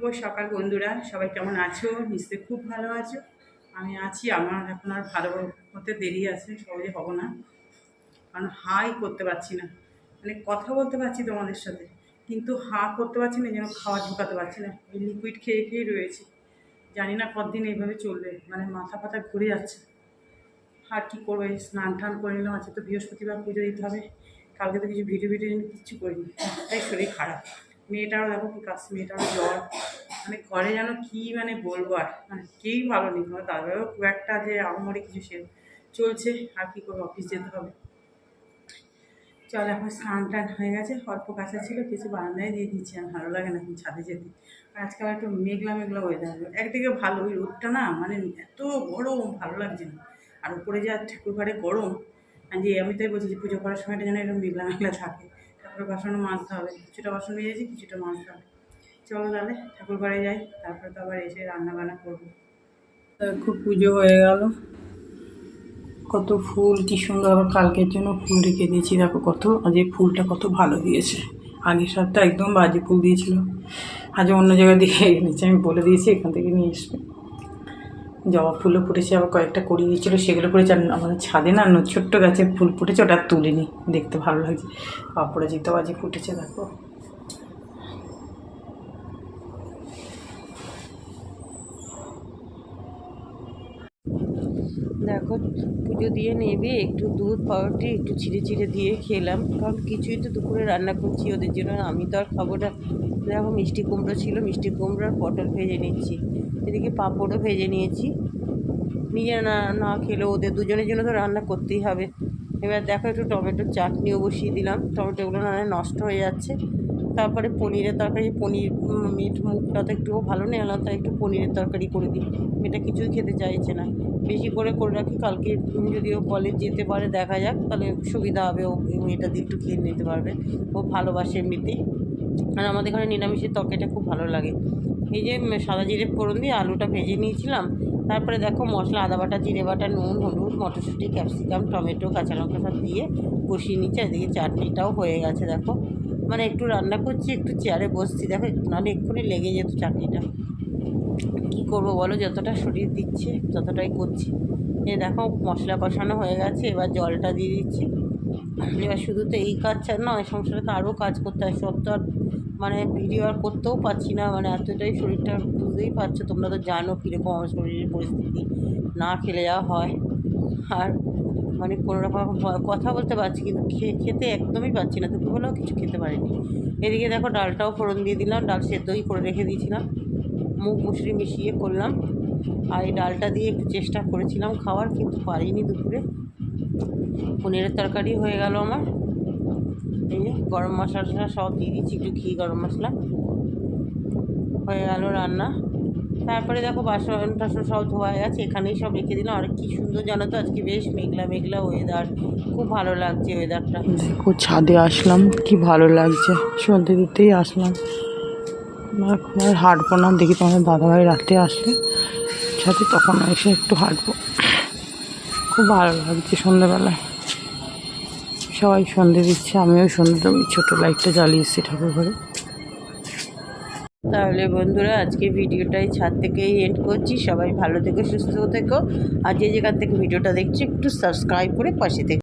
শুভ সকাল বন্ধুরা, সবাই কেমন আছো? নিশ্চয়ই খুব ভালো আছো। আমি আছি, আমার এখন আর ভালো হতে দেরি আছে, সহজে হব না। কারণ হাই করতে পারছি না। মানে কথা বলতে পারছি তোমাদের সাথে, কিন্তু হা করতে পারছি না, যেন খাওয়া ঢুকাতে পারছি না। এই লিকুইড খেয়ে খেয়ে রয়েছি। জানি না কতদিন এইভাবে চলবে মানে মাথা ফাথা ঘুরে যাচ্ছে। আর কী করব স্নান টান করে নিলাম, আজকে তো বৃহস্পতিবার পুজো দিতে হবে। কালকে তো কিছু ভিডিও ভিডিও কিচ্ছু করিনি তাই শরীর খারাপ। মেয়েটারও দেখো কি কাজ, মেয়েটারও জ্বর। মানে ঘরে যেন কি মানে বলব আর মানে কেউই ভালো নেই মানে তারপরেও খুব একটা যে আমরে কিছু সে চলছে, আর কি করব অফিস যেতে হবে। চল এখন স্নান টান হয়ে গেছে, অল্প কাঁচা ছিল, কিছু বারান্দায় দিয়ে দিচ্ছি, আর ভালো লাগে না এখন ছাদে যেতে। আর আজকাল একটু মেঘলা মেঘলা ওয়েদার একদিকে ভালো, ওই রোদটা না মানে এত গরম, ভালো লাগছে না। আর উপরে যা ঠাকুর ঘরে গরম আর যে আমি তাই বলছি যে পুজো করার সময়টা যেন এরকম মেঘলা মেঘলা থাকে। তারপরে বাসনও মাজতে হবে। কিছুটা বাসন নিয়েছি কিছুটা মাজতে হবে। চলো তাহলে ঠাকুর ঘরে যাই, তারপরে তো আবার এসে রান্না বান্না করব। খুব পুজো হয়ে গেল। কত ফুল, কি সুন্দর আবার কালকের জন্য ফুল রেখে দিয়েছি। দেখো কত আজ এই ফুলটা কত ভালো দিয়েছে। আগের সপ্তাহে একদম বাজে ফুল দিয়েছিল। আজ অন্য জায়গায় দিয়ে এনেছে, আমি বলে দিয়েছি, এখান থেকে নিয়ে আসবে। জবা ফুলও ফুটেছে, আবার কয়েকটা করিয়ে দিয়েছিলো সেগুলো করেছে আর আমাদের ছাদে না ছোট্ট গাছে ফুল ফুটেছে, ওটা তুলিনি, দেখতে ভালো লাগছে। অপরাজিত বাজে ফুটেছে, দেখো। দেখো, পুজো দিয়ে নেবে, একটু দুধ, পাউরুটি একটু ছিঁড়ে ছিঁড়ে দিয়ে খেলাম। কারণ কিছুই তো দুপুরে রান্না করছি ওদের জন্য, আমি তো আর খাব না। দেখো, মিষ্টি কুমড়ো ছিল, মিষ্টি কুমড়োর পটল ভেজে নিচ্ছি। এদিকে পাঁপড়ও ভেজে নিয়েছি। নিজে না না খেলে ওদের দুজনের জন্য তো রান্না করতেই হবে। এবার দেখো একটু টমেটোর চাটনিও বসিয়ে দিলাম। টমেটোগুলো না নষ্ট হয়ে যাচ্ছে। তারপরে পনিরের তরকারি, পনির মিট, মুখটা তো একটু ভালো নেই, আলাদা তাই একটু পনিরের তরকারি করে দিই। মেয়েটা কিছুই খেতে চাইছে না। বেশি করে করে রাখি, কালকে যদি ও কলেজ যেতে পারে, দেখা যাক। তাহলে সুবিধা হবে, ও মেয়েটা দিয়ে একটু খেয়ে নিতে পারবে। ও ভালোবাসে এমনিতেই আর আমাদের এখানে নিরামিষের তরকারিটা খুব ভালো লাগে। এই যে সাদা জিরে ফোড়ন দিয়ে আলুটা ভেজে নিয়েছিলাম। তারপরে দেখো মশলা, আদা বাটা, জিরে বাটা, নুন, হলুদ, মটরশুঁটি, ক্যাপসিকাম, টমেটো, কাঁচা লঙ্কা সব দিয়ে কষিয়ে নিচ্ছে এদিকে চাটনিটাও হয়ে গেছে দেখো। মানে একটু রান্না করছি, একটু চেয়ারে বসছি, দেখো নাহলে এক্ষুনি লেগে যেত চাটনিটা। কী করব বলো? যতটা শরীর দিচ্ছে, ততটাই করছি। এ দেখো মশলা কষানো হয়ে গেছে, এবার জলটা দিয়ে দিচ্ছি। এবার শুধু তো এই কাজ ছাড়া নয়, সংসারে তো আরও কাজ করতে হয়, সব তো আর মানে ভিডিও আর করতেও পারছি না মানে এতটাই শরীরটা বুঝতেই পারছ তোমরা তো জানো কীরকম আমার শরীরের পরিস্থিতি। না খেলে যাওয়া হয়। আর মানে কোনো রকম কথা বলতে পারছি কিন্তু খেতে একদমই পাচ্ছি না, দুপুরবেলাও কিছু খেতে পারিনি। এদিকে দেখো ডালটাও ফোড়ন দিয়ে দিলাম, ডাল সেদ্ধই করে রেখে দিয়েছিলাম। মুখ মুসুরি মিশিয়ে করলাম। আর এই ডালটা দিয়ে একটু চেষ্টা করেছিলাম খাওয়ার কিন্তু পারিনি দুপুরে। পনিরের তরকারি হয়ে গেল আমার। এই যে গরম মশলা টশলা সব দিয়ে দিচ্ছি, একটু ঘি, গরম মশলা। হয়ে গেল রান্না। তারপরে দেখো বাসন টাসন সব ধোয়া গেছে, এখানেই সব রেখে দিলাম। আর কি সুন্দর জানো তো, আজকে বেশ মেঘলা মেঘলা ওয়েদার খুব ভালো লাগছে ওয়েদারটা দেখো ছাদে আসলাম, কি ভালো লাগছে। সন্ধ্যে দিতেই আসলাম। এখন আর হাঁটবো না। দেখি তোমাদের দাদাভাই রাতে আসলে, ছাদে তখন এসে একটু হাঁটবো। খুব ভালো লাগছে সন্ধ্যেবেলায়। সবাই সন্ধে দিচ্ছে, আমিও সন্ধে আমি ছোটো লাইটটা জ্বালিয়েছি ঠাকুর ঘরে। তাহলে বন্ধুরা, আজকে ভিডিওটাই ছাদ থেকে এন্ড করছি। সবাই ভালো থেকো, সুস্থ থেকো। আর যে যেখান থেকে ভিডিওটা দেখছি, একটু সাবস্ক্রাইব করে পাশে থেকে।